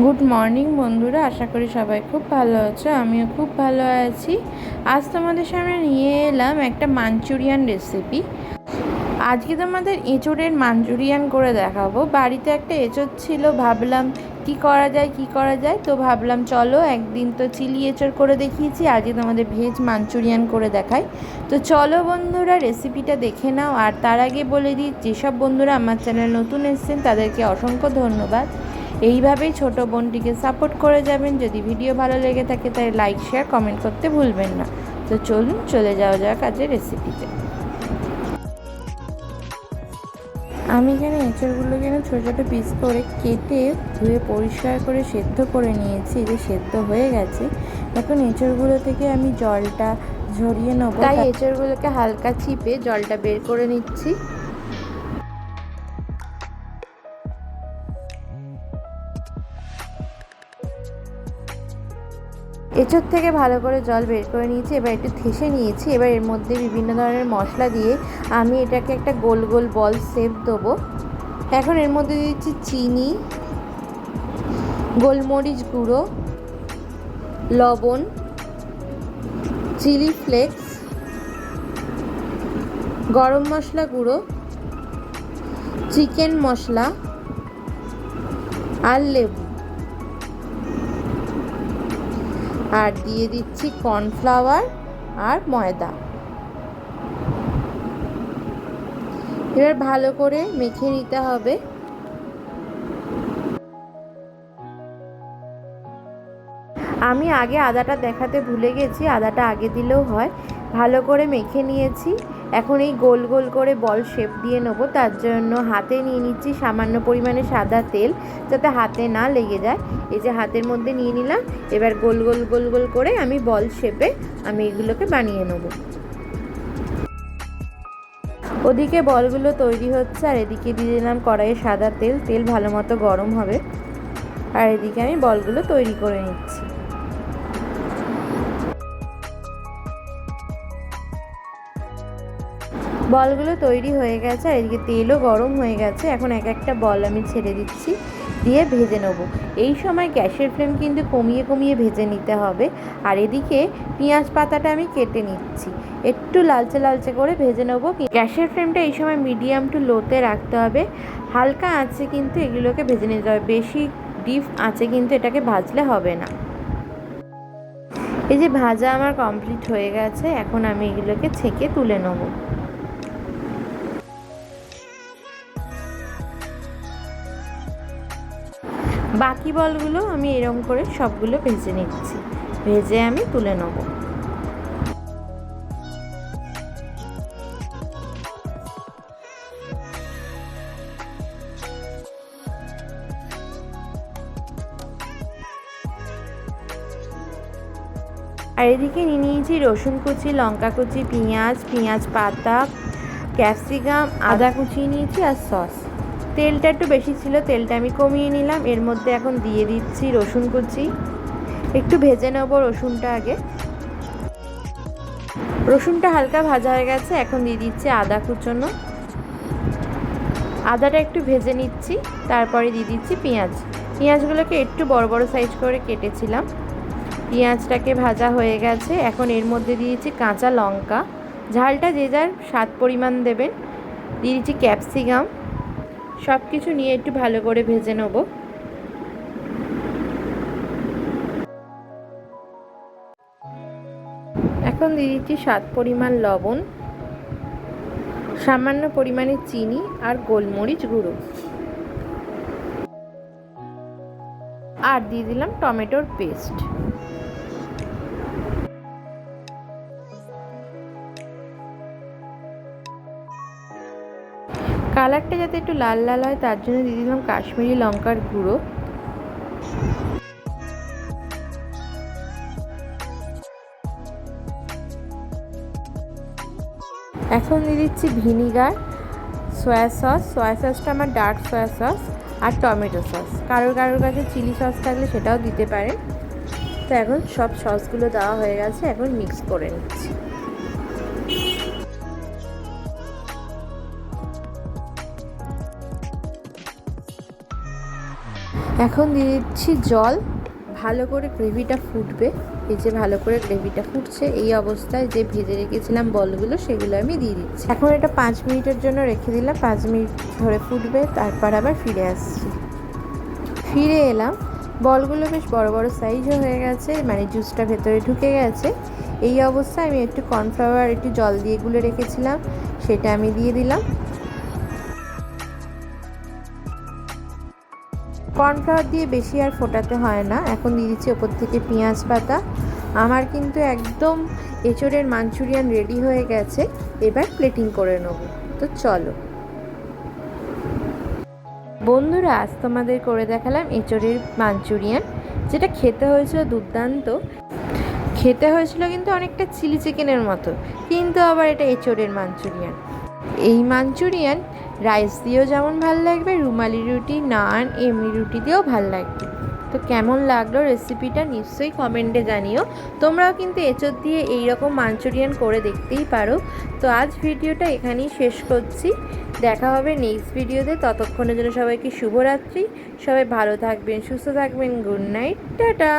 Good morning বন্ধুরা। আশা করি সবাই খুব ভালো আছো, আমিও খুব ভালো আছি। আজ তোমাদের সামনে নিয়ে এলাম একটা মাঞ্চুরিয়ান রেসিপি আজকে তোমাদের এঁচোড়ের মাঞ্চুরিয়ান করে দেখাবো। বাড়িতে একটা এঁচোড় ছিল, ভাবলাম কি করা যায়, কি করা যায়? তো ভাবলাম, চলো একদিন তো চিলি এঁচোড় করে দেখিয়েছি, আজকে তোমাদের ভেজ মাঞ্চুরিয়ান করে দেখাই। তো চলো বন্ধুরা রেসিপিটা দেখে নাও। আর তার আগে বলে দিই, যেসব বন্ধুরা আমার চ্যানেল নতুন এসছেন, তাদেরকে অসংখ্য ধন্যবাদ। এইভাবেই ছোট বোনটিকে সাপোর্ট করে যাবেন। যদি ভিডিও ভালো লেগে থাকে তাই লাইক শেয়ার কমেন্ট করতে ভুলবেন না। তো চলুন চলে যাওয়া যাক আজকের রেসিপিতে আমি এখানে এঁচড়গুলোকে যেন ছোটো ছোটো পিস করে কেটে ধুয়ে পরিষ্কার করে সেদ্ধ করে নিয়েছি। যে সেদ্ধ হয়ে গেছে। এখন এঁচড়গুলো থেকে আমি জলটা ঝরিয়ে নেব। তাই এঁচড়গুলোকে হালকা চিপে জলটা বের করে নিচ্ছি। এঁচোর থেকে ভালো করে জল বের করে নিয়েছি, এবার একটু থেসে নিয়েছি। এবার এর মধ্যে বিভিন্ন ধরনের মশলা দিয়ে আমি এটাকে একটা গোল গোল বল শেপ দেবো। এখন এর মধ্যে দিচ্ছি চিনি, গোলমরিচ গুঁড়ো, লবণ, চিলি ফ্লেক্স, গরম মশলা গুঁড়ো, চিকেন মশলা আর লেবু। আর দিয়ে দিচ্ছি কর্নফ্লাওয়ার আর ময়দা। এবার ভালো করে মেখে নিতে হবে। আমি আগে আদাটা দেখাতে ভুলে গেছি, আদাটা আগে দিলেও হয়। ভালো করে মেখে নিয়েছি। এখন এই গোল গোল করে বল শেপ দিয়ে নেব। তার জন্য হাতে নিয়ে নিচ্ছি সামান্য পরিমাণে সাদা তেল যাতে হাতে না লেগে যায়। এই যে হাতের মধ্যে নিয়ে নিলাম, এবার গোল গোল গোল গোল করে আমি বল শেপে আমি এগুলোকে বানিয়ে নেব। ওদিকে বলগুলো তৈরি হচ্ছে, আর এদিকে দিয়ে দিলাম কড়াইয়ে সাদা তেল। তেল ভালো মতো গরম হবে। আর এদিকে আমি বলগুলো তৈরি করে নিচ্ছি। বলগুলো তৈরি হয়ে গেছে, আর এদিকে তেলও গরম হয়ে গেছে। এখন এক একটা বল আমি ছেড়ে দিচ্ছি, দিয়ে ভেজে নেব। এই সময় গ্যাসের ফ্লেম কিন্তু কমিয়ে কমিয়ে ভেজে নিতে হবে। আর এদিকে পেঁয়াজ পাতাটা আমি কেটে নিচ্ছি। একটু লালচে লালচে করে ভেজে নেব। গ্যাসের ফ্লেমটা এই সময় মিডিয়াম টু লোতে রাখতে হবে। হালকা আঁচে কিন্তু এগুলোকে ভেজে নিতে হবে। বেশি ডিপ আঁচে কিন্তু এটাকে ভাজলে হবে না। এই যে ভাজা আমার কমপ্লিট হয়ে গেছে। এখন আমি এগুলোকে ছেঁকে তুলে নেব। বাকি বলগুলো আমি এরম করে সবগুলো ভেজে নিচ্ছি। ভেজে আমি তুলে নেব। আর এদিকে নিয়ে নিয়েছি রসুন কুচি, লঙ্কা কুচি, পেঁয়াজ পেঁয়াজ পাতা, ক্যাপসিকাম, আদা কুচি নিয়েছি আর সস। তেলটা একটু বেশি ছিল, তেলটা আমি কমিয়ে নিলাম। এর মধ্যে এখন দিয়ে দিচ্ছি রসুন কুচি। একটু ভেজে নেব রসুনটা আগে। রসুনটা হালকা ভাজা হয়ে গেছে, এখন দিয়ে দিচ্ছি আদা কুচনো। আদাটা একটু ভেজে নিচ্ছি, তারপরে দিয়ে দিচ্ছি পেঁয়াজ। পেঁয়াজগুলোকে একটু বড় বড় সাইজ করে কেটেছিলাম। পেঁয়াজটাকে ভাজা হয়ে গেছে, এখন এর মধ্যে দিয়েছি কাঁচা লঙ্কা। ঝালটা যে যার স্বাদ পরিমাণ দেবেন। দিয়ে দিচ্ছি ক্যাপসিকাম। সব কিছু নিয়ে একটু ভালো করে ভেজে নেব। এখন দিয়ে দিচ্ছি স্বাদ পরিমাণ লবণ, সামান্য পরিমাণে চিনি আর গোলমরিচ গুঁড়ো। আর দিয়ে দিলাম টমেটোর পেস্ট। কালারটা যাতে একটু লাল লাল হয়, তার জন্য দিয়ে দিলাম কাশ্মীরি লঙ্কার গুঁড়ো। এখন দিয়ে দিচ্ছি ভিনিগার, সয়া সস। সয়া সসটা আমার ডার্ক সয়া সস আর টমেটো সস। কারোর কারোর কাছে চিলি সস থাকলে সেটাও দিতে পারেন। তো এখন সব সসগুলো দেওয়া হয়ে গেছে, এখন মিক্স করে নিচ্ছি। এখন দিয়ে দিচ্ছি জল। ভালো করে গ্রেভিটা ফুটবে। এই যে ভালো করে গ্রেভিটা ফুটছে, এই অবস্থায় যে ভেজে রেখেছিলাম বলগুলো, সেগুলো আমি দিয়ে দিচ্ছি। এখন এটা পাঁচ মিনিটের জন্য রেখে দিলাম, পাঁচ মিনিট ধরে ফুটবে, তারপর আবার ফিরে আসছি। ফিরে এলাম। বলগুলো বেশ বড় বড় সাইজও হয়ে গেছে মানে জুসটা ভেতরে ঢুকে গেছে। এই অবস্থায় আমি একটু কর্নফ্লাওয়ার একটু জল দিয়ে গুলে রেখেছিলাম, সেটা আমি দিয়ে দিলাম। কর্নফ্লাওয়ার দিয়ে বেশি আর ফোটাতে হয় না। এখন দিয়ে দিচ্ছি ওপর থেকে পেঁয়াজ পাতা। আমার কিন্তু একদম এঁচড়ের মাঞ্চুরিয়ান রেডি হয়ে গেছে। এবার প্লেটিং করে নেব। তো চলো। বন্ধুরা, আজ তোমাদের করে দেখালাম এঁচড়ের মাঞ্চুরিয়ান, যেটা খেতে হয়েছিল দুর্দান্ত। খেতে হয়েছিল কিন্তু অনেকটা চিলি চিকেনের মতো, কিন্তু আবার এটা এঁচড়ের মাঞ্চুরিয়ান। এই মাঞ্চুরিয়ান রাইস দিয়েও যেমন ভালো লাগবে, রুমালি রুটি, নান, এমনি রুটি দিয়েও ভালো লাগবে। তো কেমন লাগল রেসিপিটা নিশ্চয়ই কমেন্টে জানিও। তোমরাও কিন্তু এঁচড় দিয়ে এই রকম মাঞ্চুরিয়ান করে দেখতেই পারো। তো আজ ভিডিওটা এখানেই শেষ করছি। দেখা হবে নেক্সট ভিডিওতে ততক্ষণের জন্য সবাইকে শুভরাত্রি। সবাই ভালো থাকবেন, সুস্থ থাকবেন। Good night. টাটা!